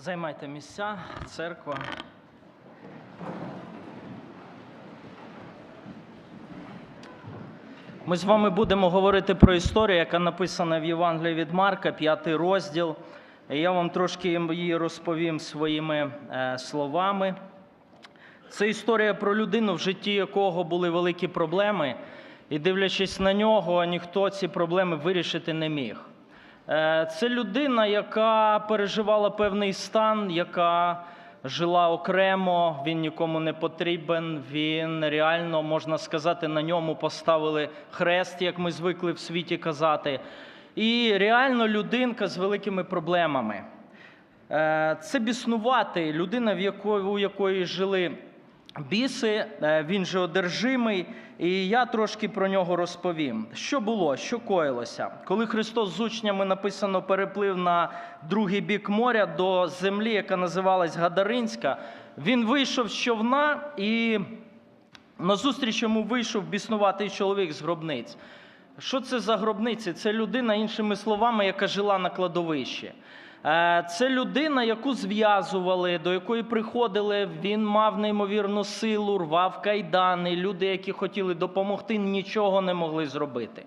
Займайте місця, церква. Ми з вами будемо говорити про історію, яка написана в Євангелії від Марка, п'ятий розділ. Я вам трошки її розповім своїми е, словами. Це історія про людину, в житті якого були великі проблеми, і дивлячись на нього, ніхто ці проблеми вирішити не міг. Е, Це людина, яка переживала певний стан, яка жила окремо, він нікому не потрібен. Він реально, можна сказати, на ньому поставили хрест, як ми звикли в світі казати. І реально людинка з великими проблемами. Е, Це біснувати людина, в якої, у якої жили біси, е, він же одержимий, і я трошки про нього розповім. Що було, що коїлося? Коли Христос з учнями написано переплив на другий бік моря до землі, яка називалась Гадаринська, він вийшов з човна і назустріч йому вийшов біснуватий чоловік з гробниць. Що це за гробниці? Це людина, іншими словами, яка жила на кладовищі. Е, Це людина, яку зв'язували, до якої приходили. Він мав неймовірну силу, рвав кайдани. Люди, які хотіли допомогти, нічого не могли зробити.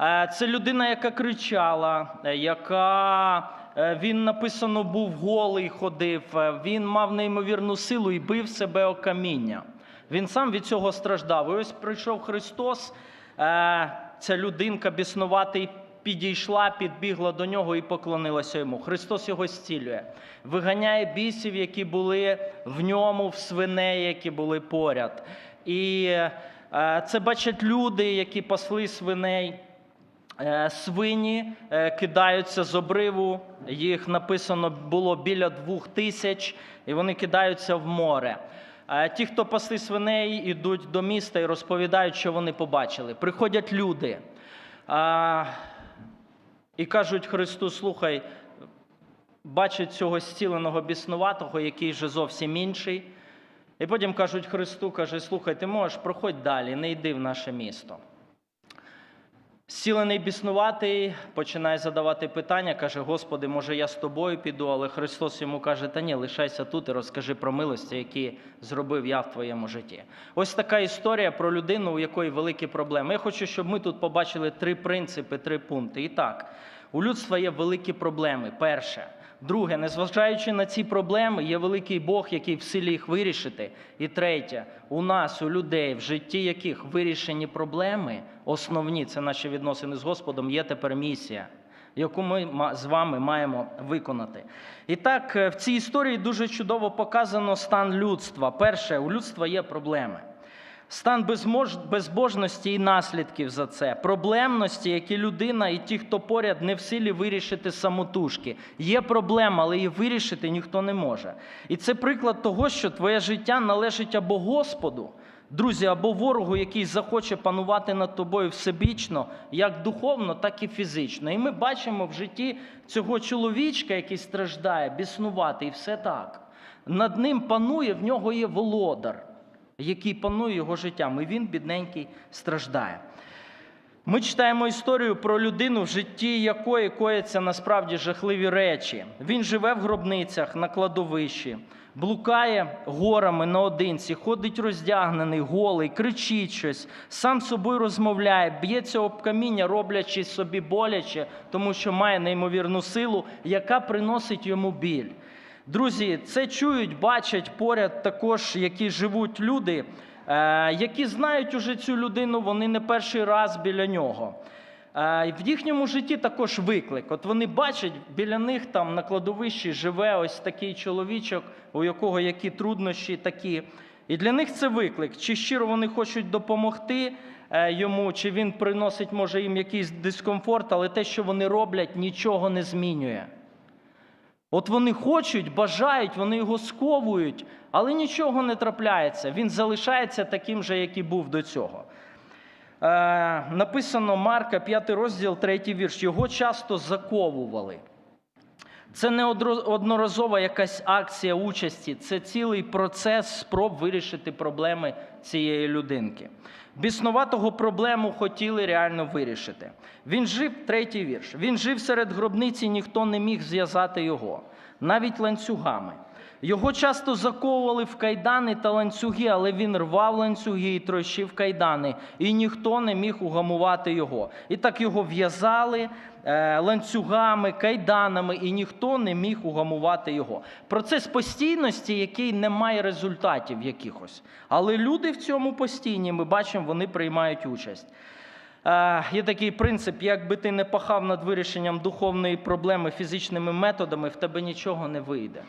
Е, Це людина, яка кричала, е, яка він написано був голий, ходив. Він мав неймовірну силу і бив себе о каміння. Він сам від цього страждав. І ось прийшов Христос. Ця людинка біснуватий підійшла, підбігла до нього і поклонилася йому. Христос його зцілює, виганяє бісів, які були в ньому, в свиней, які були поряд. І е, це бачать люди, які пасли свиней. Е, Свині е, кидаються з обриву, їх написано було біля двох тисяч, і вони кидаються в море. Ті, хто пасли свиней, ідуть до міста і розповідають, що вони побачили. Приходять люди і кажуть Христу: слухай, бачить цього зціленого біснуватого, який же зовсім інший. І потім кажуть Христу, каже, слухай, ти можеш, проходь далі, не йди в наше місто. Зцілений біснуватий починає задавати питання, каже: Господи, може я з тобою піду, але Христос йому каже: Та ні, лишайся тут і розкажи про милості, які зробив я в твоєму житті. Ось така історія про людину, у якої великі проблеми. Я хочу, щоб ми тут побачили три принципи, три пункти. І так, у людства є великі проблеми. Перше. Друге, незважаючи на ці проблеми, є великий Бог, який в силі їх вирішити. І третє, у нас, у людей, в житті яких вирішені проблеми, основні це наші відносини з Господом, є тепер місія, яку ми з вами маємо виконати. І так, е, в цій історії дуже чудово показано стан людства. Перше, у людства є проблеми. Стан безбожності і наслідків за це, проблемності, які людина і ті, хто поряд, не в силі вирішити самотужки. Є проблема, але її вирішити ніхто не може. І це приклад того, що твоє життя належить або Господу, друзі, або ворогу, який захоче панувати над тобою всебічно, як духовно, так і фізично. І ми бачимо в житті цього чоловічка, який страждає, біснувати, і все так. Над ним панує, в нього є володар який панує його життям, і він, бідненький, страждає. Ми читаємо історію про людину, в житті якої кояться насправді жахливі речі. Він живе в гробницях на кладовищі, блукає горами наодинці, ходить роздягнений, голий, кричить щось, сам з собою розмовляє, б'ється об каміння, роблячи собі боляче, тому що має неймовірну силу, яка приносить йому біль. Друзі, це чують, бачать поряд також, які живуть люди, е, які знають уже цю людину, вони не перший раз біля нього. Е, В їхньому житті також виклик. От вони бачать, біля них там на кладовищі живе ось такий чоловічок, у якого які труднощі такі. І для них це виклик. Чи щиро вони хочуть допомогти е, йому, чи він приносить, може, їм якийсь дискомфорт, але те, що вони роблять, нічого не змінює. От вони хочуть, бажають, вони його сковують, але нічого не трапляється. Він залишається таким же, як і був до цього. Е, написано Марка, 5 розділ, 3 вірш. Його часто заковували. Це не одноразова якась акція участі, це цілий процес спроб вирішити проблеми цієї людинки. Біснуватого проблему хотіли реально вирішити. Він жив, третій вірш. Він жив серед гробниці, ніхто не міг зв'язати його, навіть ланцюгами. Його часто заковували в кайдани та ланцюги, але він рвав ланцюги і трощив кайдани, і ніхто не міг угамувати його. І так його в'язали е, ланцюгами, кайданами, і ніхто не міг угамувати його. Процес постійності, який не має результатів якихось. Але люди в цьому постійні, ми бачимо, вони приймають участь. Е, Є такий принцип: якби ти не пахав над вирішенням духовної проблеми фізичними методами, в тебе нічого не вийде.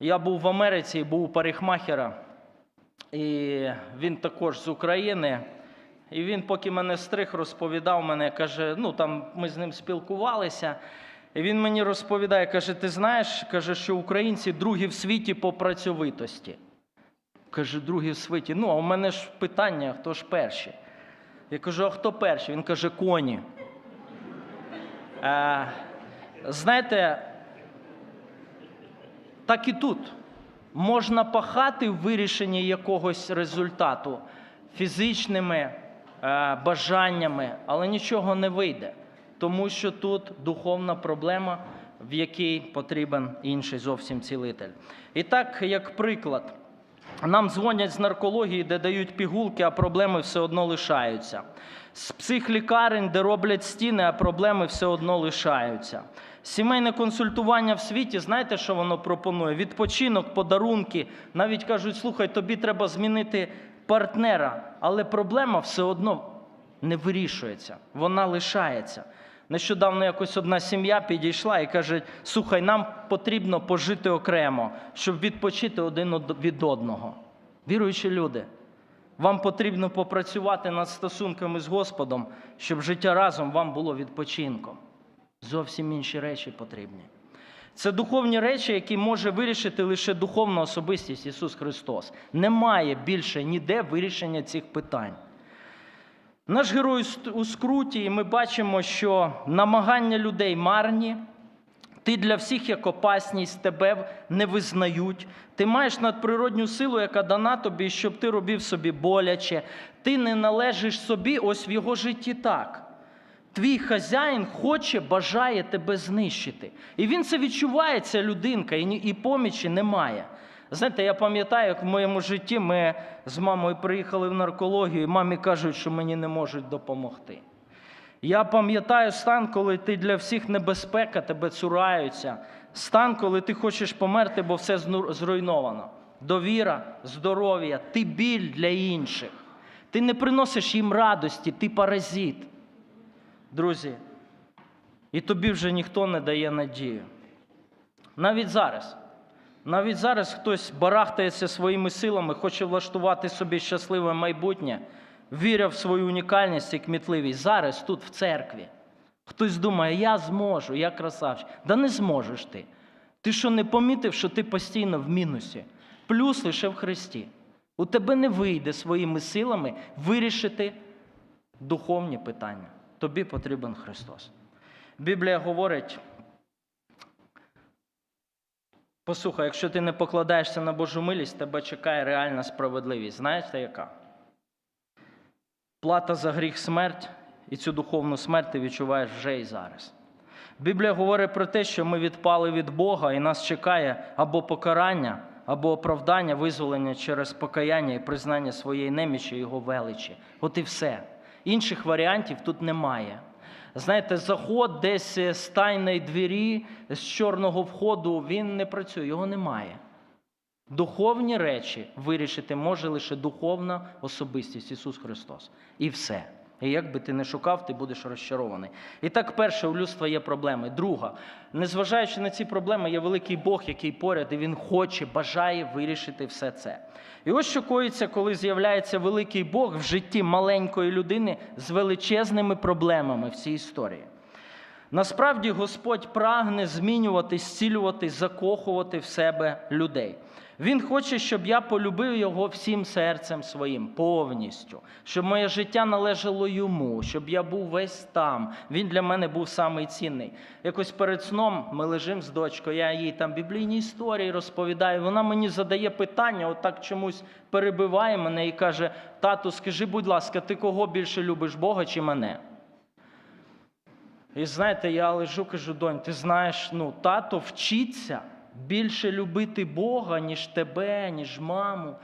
Я був в Америці, був у парикмахера, і він також з України. І він, поки мене стриг, розповідав мене, каже: ну там ми з ним спілкувалися. І він мені розповідає, каже: ти знаєш, каже, що українці другі в світі по працьовитості. Каже, другі в світі. Ну, а у мене ж питання, хто ж перші? Я кажу, а хто перший? Він каже, коні. Е, знаєте, так і тут. Можна пахати в вирішенні якогось результату фізичними е, бажаннями, але нічого не вийде, тому що тут духовна проблема, в якій потрібен інший зовсім цілитель. І так, як приклад, нам дзвонять з наркології, де дають пігулки, а проблеми все одно лишаються. З психлікарень, де роблять стіни, а проблеми все одно лишаються. Сімейне консультування в світі, знаєте, що воно пропонує? Відпочинок, подарунки. Навіть кажуть, слухай, тобі треба змінити партнера, але проблема все одно не вирішується, вона лишається. Нещодавно якось одна сім'я підійшла і каже: слухай, нам потрібно пожити окремо, щоб відпочити один від одного. Віруючі люди, вам потрібно попрацювати над стосунками з Господом, щоб життя разом вам було відпочинком. Зовсім інші речі потрібні. Це духовні речі, які може вирішити лише духовна особистість Ісус Христос. Немає більше ніде вирішення цих питань. Наш герой у скруті, і ми бачимо, що намагання людей марні. Ти для всіх як опасність, тебе не визнають. Ти маєш надприродню силу, яка дана тобі, щоб ти робив собі боляче. Ти не належиш собі, ось в його житті так. Твій хазяїн хоче, бажає тебе знищити. І він це відчуває, ця людинка, і помічі немає. Знаєте, я пам'ятаю, як в моєму житті ми з мамою приїхали в наркологію, і мамі кажуть, що мені не можуть допомогти. Я пам'ятаю стан, коли ти для всіх небезпека, тебе цураються. Стан, коли ти хочеш померти, бо все зруйновано. Довіра, здоров'я, ти біль для інших. Ти не приносиш їм радості, ти паразит. Друзі, і тобі вже ніхто не дає надію. Навіть зараз. Навіть зараз хтось барахтається своїми силами, хоче влаштувати собі щасливе майбутнє, віря в свою унікальність і кмітливість. Зараз тут, в церкві. Хтось думає, я зможу, я красавчик. Да не зможеш ти. Ти що не помітив, що ти постійно в мінусі? Плюс лише в Христі. У тебе не вийде своїми силами вирішити духовні питання. Тобі потрібен Христос. Біблія говорить. Послухай, якщо ти не покладаєшся на Божу милість, тебе чекає реальна справедливість. Знаєте яка? Плата за гріх смерть, і цю духовну смерть ти відчуваєш вже і зараз. Біблія говорить про те, що ми відпали від Бога, і нас чекає або покарання, або оправдання, визволення через покаяння і признання своєї немічі його величі. От і все. Інших варіантів тут немає. Знаєте, заход десь з тайної двері, з чорного входу, він не працює, його немає. Духовні речі вирішити може лише духовна особистість Ісус Христос. І все. І як би ти не шукав, ти будеш розчарований. І так, перше, у людства є проблеми. Друга, незважаючи на ці проблеми, є великий Бог, який поряд, і Він хоче, бажає вирішити все це. І ось що коїться, коли з'являється великий Бог в житті маленької людини з величезними проблемами в цій історії. Насправді Господь прагне змінювати, зцілювати, закохувати в себе людей. Він хоче, щоб я полюбив його всім серцем своїм, повністю, щоб моє життя належало йому, щоб я був весь там. Він для мене був самий цінний. Якось перед сном ми лежимо з дочкою, я їй там біблійні історії розповідаю. Вона мені задає питання, отак чомусь перебиває мене і каже: Тату, скажи, будь ласка, ти кого більше любиш, Бога чи мене? І знаєте, я лежу, кажу, донь, ти знаєш, ну, тато вчиться більше любити Бога, ніж тебе, ніж маму.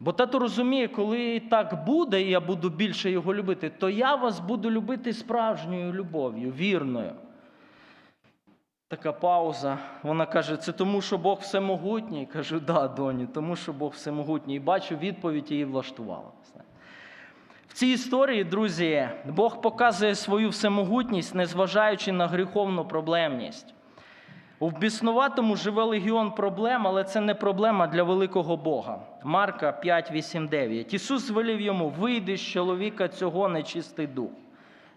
Бо тато розуміє, коли так буде, і я буду більше його любити, то я вас буду любити справжньою любов'ю, вірною. Така пауза. Вона каже: це тому, що Бог всемогутній. Кажу, да, доні, тому що Бог всемогутній. І бачу, відповідь її влаштувала. В цій історії, друзі, Бог показує свою всемогутність, незважаючи на гріховну проблемність. У біснуватому живе легіон проблем, але це не проблема для великого Бога. Марка 5, 8, 9. Ісус звелів йому: вийди з чоловіка цього нечистий дух.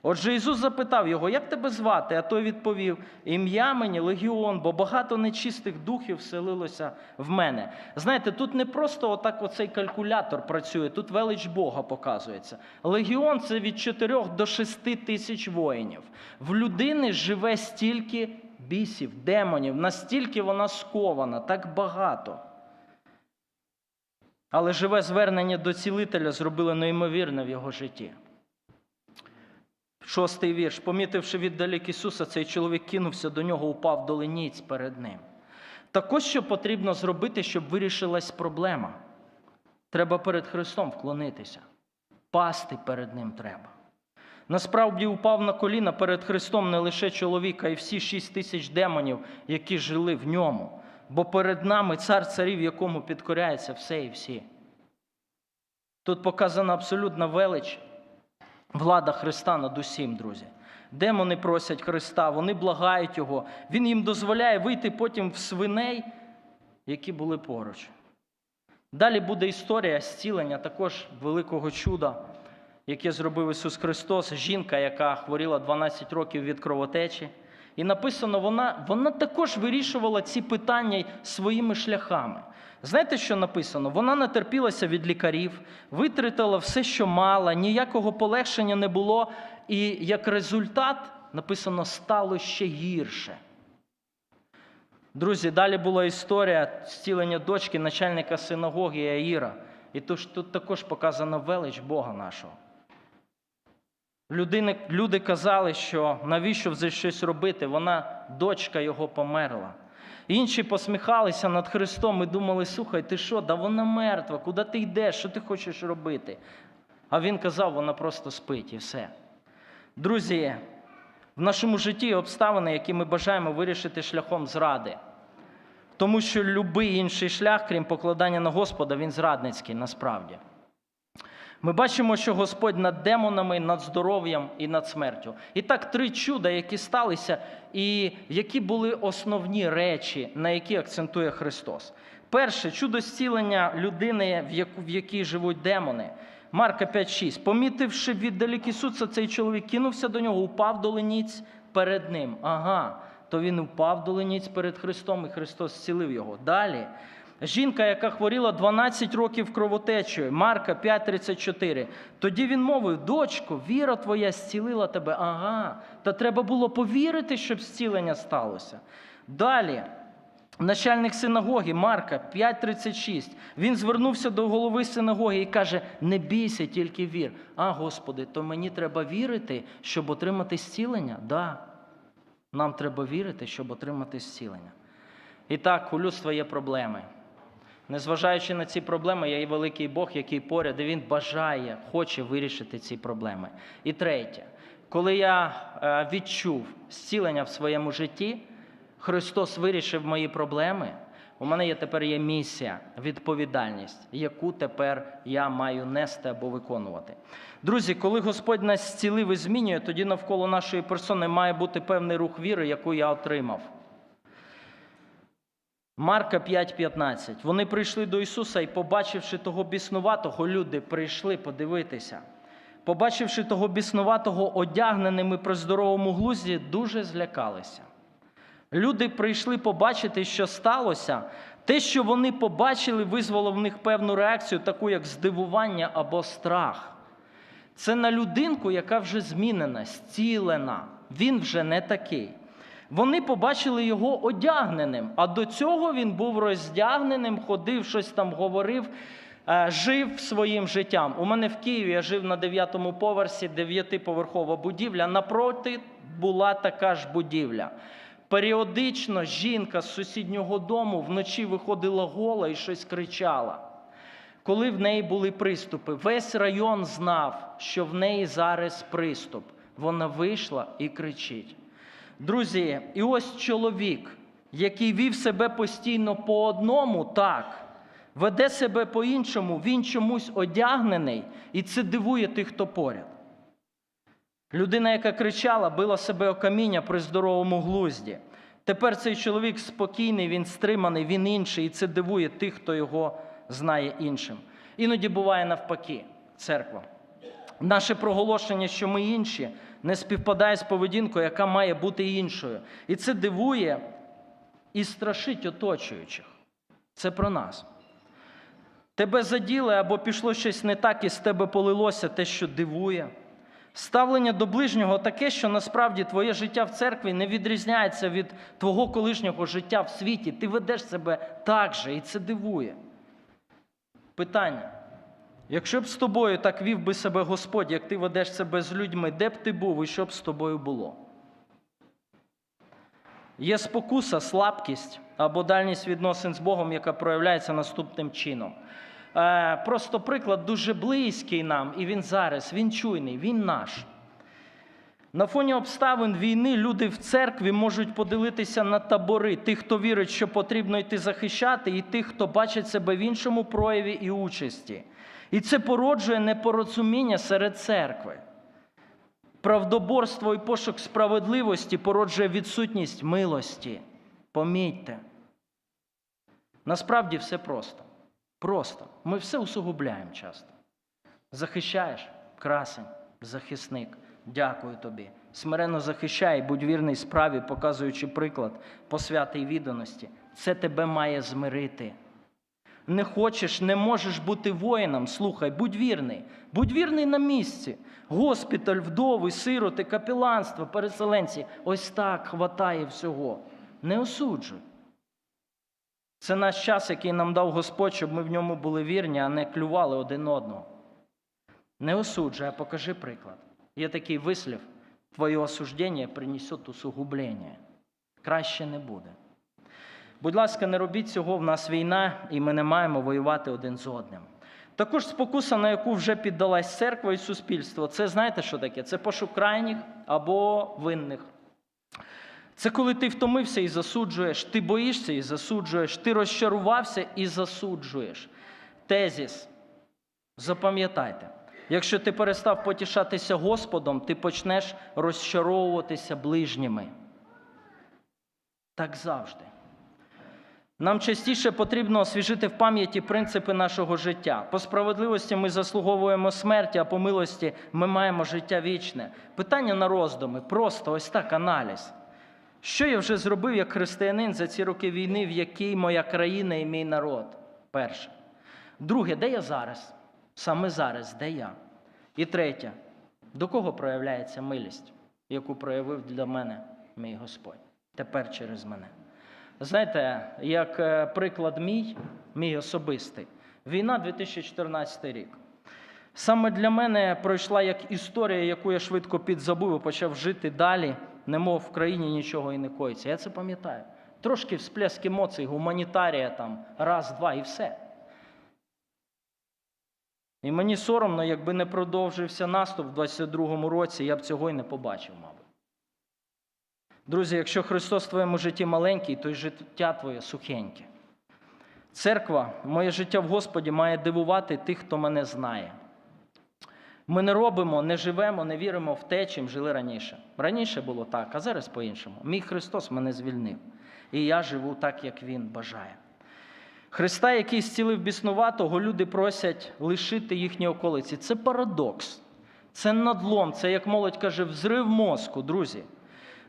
Отже, Ісус запитав його, як тебе звати? А той відповів: ім'я мені легіон, бо багато нечистих духів вселилося в мене. Знаєте, тут не просто отак оцей калькулятор працює, тут велич Бога показується. Легіон це від 4 до 6 тисяч воїнів. В людини живе стільки бісів, демонів, настільки вона скована, так багато. Але живе звернення до цілителя зробило неймовірне в його житті. Шостий вірш. Помітивши віддалік Ісуса, цей чоловік кинувся до нього, упав до леніць перед ним. Так ось що потрібно зробити, щоб вирішилась проблема. Треба перед Христом вклонитися. Пасти перед Ним треба. Насправді упав на коліна перед Христом не лише чоловік, а й всі шість тисяч демонів, які жили в ньому. Бо перед нами цар царів, якому підкоряється все і всі. Тут показана абсолютна велич Влада Христа над усім, друзі. Демони просять Христа, вони благають Його. Він їм дозволяє вийти потім в свиней, які були поруч. Далі буде історія зцілення також великого чуда, яке зробив Ісус Христос, жінка, яка хворіла 12 років від кровотечі. І написано, вона, вона також вирішувала ці питання своїми шляхами. Знаєте, що написано? Вона натерпілася від лікарів, витратила все, що мала, ніякого полегшення не було, і як результат написано стало ще гірше. Друзі, далі була історія зцілення дочки начальника синагоги Аїра. І тут, також показана велич Бога нашого. Людини, люди казали, що навіщо вже щось робити? Вона, дочка його померла. Інші посміхалися над Христом і думали, слухай, ти що, да вона мертва, куди ти йдеш, що ти хочеш робити? А він казав, вона просто спить і все. Друзі, в нашому житті обставини, які ми бажаємо вирішити шляхом зради. Тому що будь-який інший шлях, крім покладання на Господа, він зрадницький насправді. Ми бачимо, що Господь над демонами, над здоров'ям і над смертю. І так, три чуда, які сталися, і які були основні речі, на які акцентує Христос. Перше чудо зцілення людини, в, якій живуть демони. Марка 5,6. Помітивши віддалік Ісуса, цей чоловік кинувся до нього, упав до леніць перед ним. Ага, то він упав до леніць перед Христом, і Христос зцілив його. Далі. Жінка, яка хворіла 12 років кровотечею, Марка 5,34. Тоді він мовив: дочко, віра твоя зцілила тебе. Ага, та треба було повірити, щоб зцілення сталося. Далі. Начальник синагоги Марка 5:36. Він звернувся до голови синагоги і каже: Не бійся, тільки вір. А, Господи, то мені треба вірити, щоб отримати зцілення? Да. Нам треба вірити, щоб отримати зцілення. І так, у людства є проблеми. Незважаючи на ці проблеми, є і великий Бог, який поряд, і Він бажає, хоче вирішити ці проблеми. І третє, коли я е, відчув зцілення в своєму житті, Христос вирішив мої проблеми. У мене є тепер є місія, відповідальність, яку тепер я маю нести або виконувати. Друзі, коли Господь нас зцілив і змінює, тоді навколо нашої персони має бути певний рух віри, яку я отримав. Марка 5,15. Вони прийшли до Ісуса і, побачивши того біснуватого, люди прийшли подивитися. Побачивши того біснуватого одягненим і при здоровому глузді, дуже злякалися. Люди прийшли побачити, що сталося. Те, що вони побачили, визвало в них певну реакцію, таку як здивування або страх. Це на людинку, яка вже змінена, зцілена. Він вже не такий. Вони побачили його одягненим, а до цього він був роздягненим, ходив, щось там говорив, е, жив своїм життям. У мене в Києві я жив на дев'ятому поверсі, дев'ятиповерхова будівля. Напроти була така ж будівля. Періодично жінка з сусіднього дому вночі виходила гола і щось кричала. Коли в неї були приступи, весь район знав, що в неї зараз приступ. Вона вийшла і кричить. Друзі, і ось чоловік, який вів себе постійно по одному, так, веде себе по-іншому, він чомусь одягнений, і це дивує тих, хто поряд. Людина, яка кричала, била себе о каміння при здоровому глузді. Тепер цей чоловік спокійний, він стриманий, він інший, і це дивує тих, хто його знає іншим. Іноді буває навпаки, церква. Наше проголошення, що ми інші, не співпадає з поведінкою, яка має бути іншою. І це дивує і страшить оточуючих. Це про нас. Тебе заділи або пішло щось не так, і з тебе полилося те, що дивує. Ставлення до ближнього таке, що насправді твоє життя в церкві не відрізняється від твого колишнього життя в світі. Ти ведеш себе так же, і це дивує. Питання. Якщо б з тобою так вів би себе Господь, як ти ведеш себе з людьми, де б ти був і що б з тобою було? Є спокуса, слабкість або дальність відносин з Богом, яка проявляється наступним чином. Е, Просто приклад дуже близький нам, і він зараз, він чуйний, він наш. На фоні обставин війни люди в церкві можуть поділитися на табори тих, хто вірить, що потрібно йти захищати, і тих, хто бачить себе в іншому прояві і участі. І це породжує непорозуміння серед церкви. Правдоборство і пошук справедливості породжує відсутність милості. Помітьте. Насправді все просто. Просто. Ми все усугубляємо часто. Захищаєш красень, захисник. Дякую тобі. Смиренно захищай, будь вірний справі, показуючи приклад посвяти й відданості. Це тебе має змирити. Не хочеш, не можеш бути воїном. Слухай, будь вірний, будь вірний на місці. Госпіталь, вдови, сироти, капіланство, переселенці. Ось так хватає всього. Не осуджуй. Це наш час, який нам дав Господь, щоб ми в ньому були вірні, а не клювали один одного. Не осуджуй, а покажи приклад. Є такий вислів: твоє осуждення принесет усугублення. Краще не буде. Будь ласка, не робіть цього, в нас війна, і ми не маємо воювати один з одним. Також спокуса, на яку вже піддалась церква і суспільство, це знаєте, що таке? Це пошук крайніх або винних. Це коли ти втомився і засуджуєш, ти боїшся і засуджуєш, ти розчарувався і засуджуєш. Тезіс. Запам'ятайте, якщо ти перестав потішатися Господом, ти почнеш розчаровуватися ближніми. Так завжди. Нам частіше потрібно освіжити в пам'яті принципи нашого життя. По справедливості ми заслуговуємо смерті, а по милості ми маємо життя вічне. Питання на роздуми, просто ось так аналіз. Що я вже зробив як християнин за ці роки війни, в якій моя країна і мій народ? Перше. Друге, де я зараз? Саме зараз, де я? І третє, до кого проявляється милість, яку проявив для мене мій Господь? Тепер через мене. Знаєте, як е, приклад мій, мій особистий, війна 2014 рік. Саме для мене пройшла як історія, яку я швидко підзабув і почав жити далі, немов в країні нічого і не коїться. Я це пам'ятаю. Трошки всплеск емоцій, гуманітарія там, раз, два і все. І мені соромно, якби не продовжився наступ в 22-му році, я б цього й не побачив, мабуть. Друзі, якщо Христос в твоєму житті маленький, то й життя твоє сухеньке. Церква, моє життя в Господі має дивувати тих, хто мене знає. Ми не робимо, не живемо, не віримо в те, чим жили раніше. Раніше було так, а зараз по-іншому. Мій Христос мене звільнив. І я живу так, як Він бажає. Христа, який зцілив біснуватого, люди просять лишити їхні околиці. Це парадокс, це надлом, це, як молодь каже, взрив мозку, друзі.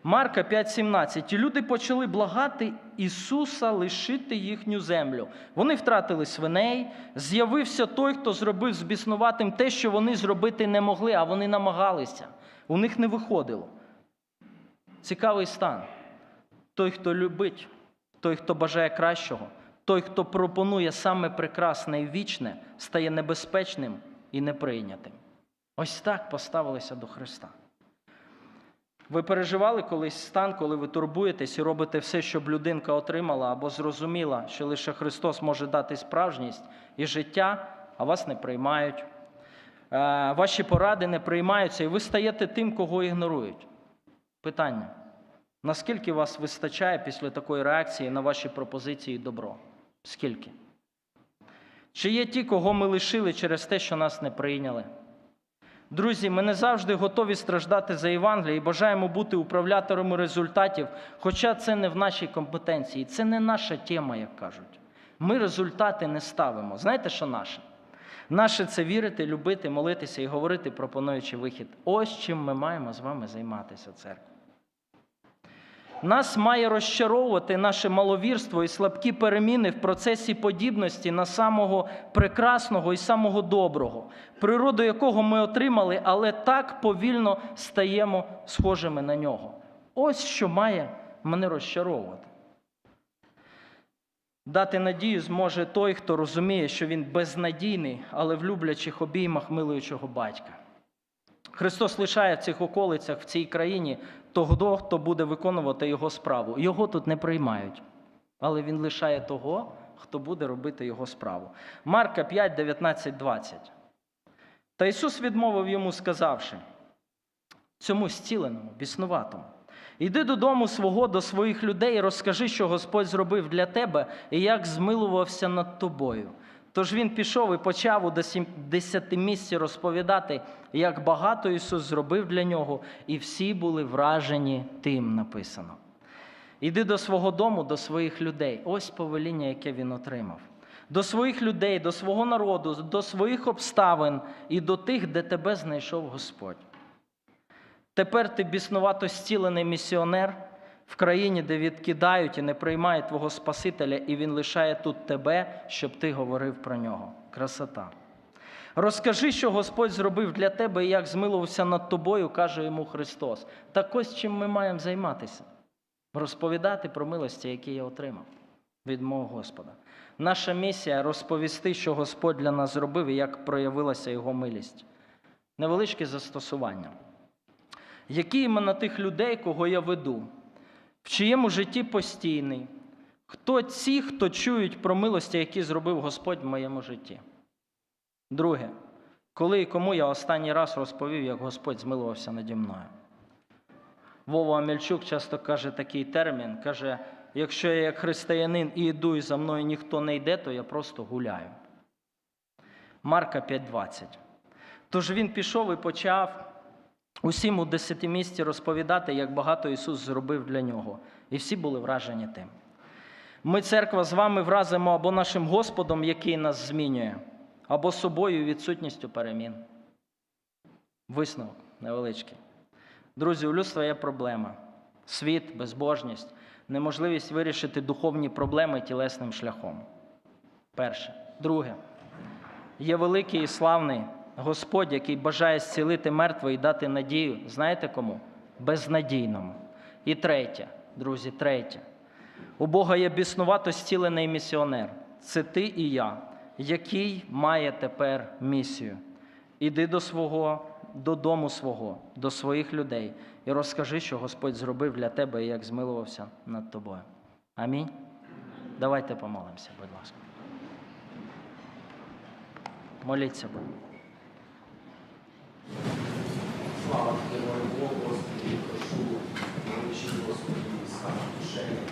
Марка 5,17. І люди почали благати Ісуса лишити їхню землю. Вони втратили свиней, з'явився той, хто зробив з біснуватим те, що вони зробити не могли, а вони намагалися. У них не виходило. Цікавий стан. Той, хто любить, той, хто бажає кращого, той, хто пропонує саме прекрасне і вічне, стає небезпечним і неприйнятим. Ось так поставилися до Христа. Ви переживали колись стан, коли ви турбуєтесь і робите все, щоб людинка отримала або зрозуміла, що лише Христос може дати справжність і життя, а вас не приймають. Е, Ваші поради не приймаються, і ви стаєте тим, кого ігнорують. Питання: наскільки вас вистачає після такої реакції на ваші пропозиції добро? Скільки? Чи є ті, кого ми лишили через те, що нас не прийняли? Друзі, ми не завжди готові страждати за Євангеліє і бажаємо бути управляторами результатів, хоча це не в нашій компетенції, це не наша тема, як кажуть. Ми результати не ставимо. Знаєте, що наше? Наше це вірити, любити, молитися і говорити, пропонуючи вихід. Ось чим ми маємо з вами займатися, церква. Нас має розчаровувати наше маловірство і слабкі переміни в процесі подібності на самого прекрасного і самого доброго, природу якого ми отримали, але так повільно стаємо схожими на нього. Ось що має мене розчаровувати. Дати надію зможе той, хто розуміє, що він безнадійний, але в люблячих обіймах милуючого батька. Христос лишає в цих околицях, в цій країні того, хто буде виконувати його справу. Його тут не приймають, але він лишає того, хто буде робити його справу. Марка 5, 19, 20. Та Ісус відмовив йому, сказавши, цьому зціленому, біснуватому. Іди додому свого до своїх людей розкажи, що Господь зробив для тебе і як змилувався над тобою. Тож він пішов і почав у десятимісці розповідати, як багато Ісус зробив для нього, і всі були вражені тим написано. Іди до свого дому, до своїх людей. Ось повеління, яке він отримав. До своїх людей, до свого народу, до своїх обставин і до тих, де тебе знайшов Господь. Тепер ти біснувато зцілений місіонер в країні, де відкидають і не приймають твого Спасителя, і Він лишає тут тебе, щоб ти говорив про нього. Красота. Розкажи, що Господь зробив для тебе і як змилувався над тобою, каже йому Христос. Так ось чим ми маємо займатися? Розповідати про милості, які я отримав від мого Господа. Наша місія розповісти, що Господь для нас зробив і як проявилася Його милість. Невеличке застосування. Які іменно тих людей, кого я веду, в чиєму житті постійний? Хто ці, хто чують про милості, які зробив Господь в моєму житті? Друге, коли і кому я останній раз розповів, як Господь змилувався наді мною. Вова Амельчук часто каже такий термін: каже, якщо я як християнин і йду, і за мною ніхто не йде, то я просто гуляю. Марка 5:20. Тож він пішов і почав усім у десятимісті розповідати, як багато Ісус зробив для нього. І всі були вражені тим. Ми, церква, з вами вразимо або нашим Господом, який нас змінює, або собою відсутністю перемін. Висновок невеличкий. Друзі, у людства є проблема: світ, безбожність, неможливість вирішити духовні проблеми тілесним шляхом. Перше. Друге. Є великий і славний Господь, який бажає зцілити мертве і дати надію. Знаєте кому? Безнадійному. І третє, друзі, третє. У Бога є біснувато зцілений місіонер. Це ти і я, який має тепер місію. Іди до свого, додому свого, до своїх людей і розкажи, що Господь зробив для тебе і як змилувався над тобою. Амінь. Давайте помолимося, будь ласка. Моліться, Богу. Слава Тобі, мой Бог, Господи, прошу, научи, Господи,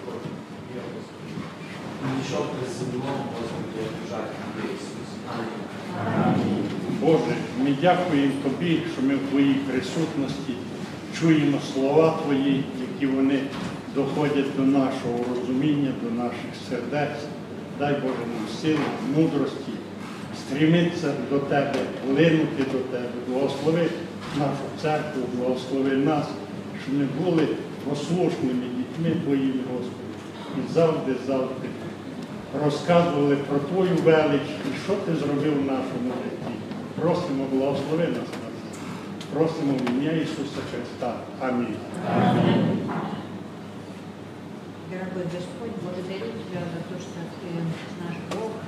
кровь, мир, Господи. Господи. Боже, ми дякуємо Тобі, що ми в Твоїй присутності чуємо слова Твої, які вони доходять до нашого розуміння, до наших сердець. Дай Боже нам сили, мудрості, стрімитися до Тебе, линути до Тебе, благослови нашу церкву, благослови нас, щоб ми були послушними дітьми Твоїми, Господи, і завжди, завжди розказували про Твою велич і що Ти зробив в нашому житті. Просимо, благослови нас на. Просимо в ім'я Ісуса Христа. Амінь. Дорогой Господь, благодарю Тебя за то, что Ты наш Бог.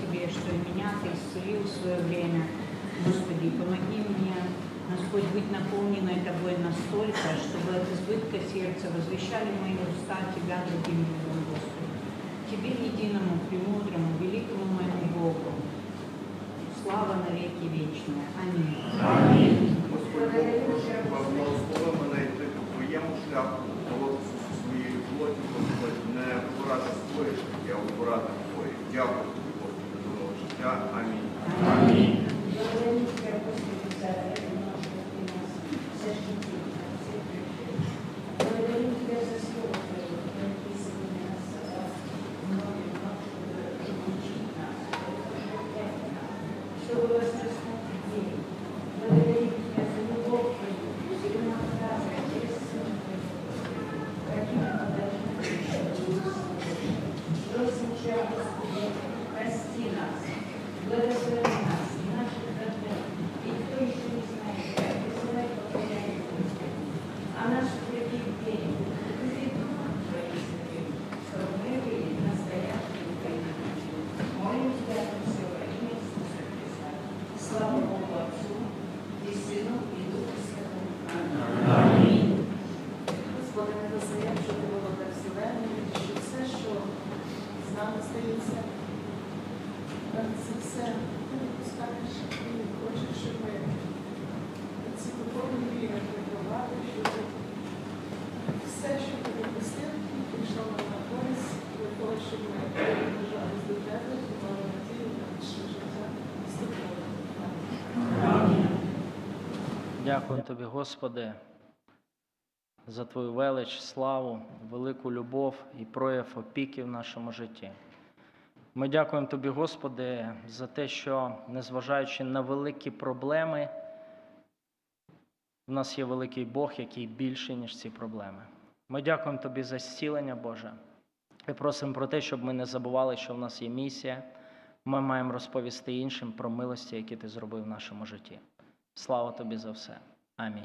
Тебе, что и меня Ты исцелил в свое время. Господи, помоги мне, Господь, быть наполненной Тобой настолько, чтобы от избытка сердца возвещали мои уста Тебя другим людям, Господи. Тебе, единому, премудрому, великому моему Богу, слава навеки вечная. Аминь. Господь Бог, прошу вас, благослови мене йти по твоєму шляху, Дякую тобі, Господи, за Твою велич, славу, велику любов і прояв опіки в нашому житті. Ми дякуємо Тобі, Господи, за те, що, незважаючи на великі проблеми, в нас є великий Бог, який більший, ніж ці проблеми. Ми дякуємо Тобі за зцілення, Боже, і просимо про те, щоб ми не забували, що в нас є місія. Ми маємо розповісти іншим про милості, які ти зробив в нашому житті. Слава тобі за все. Амінь.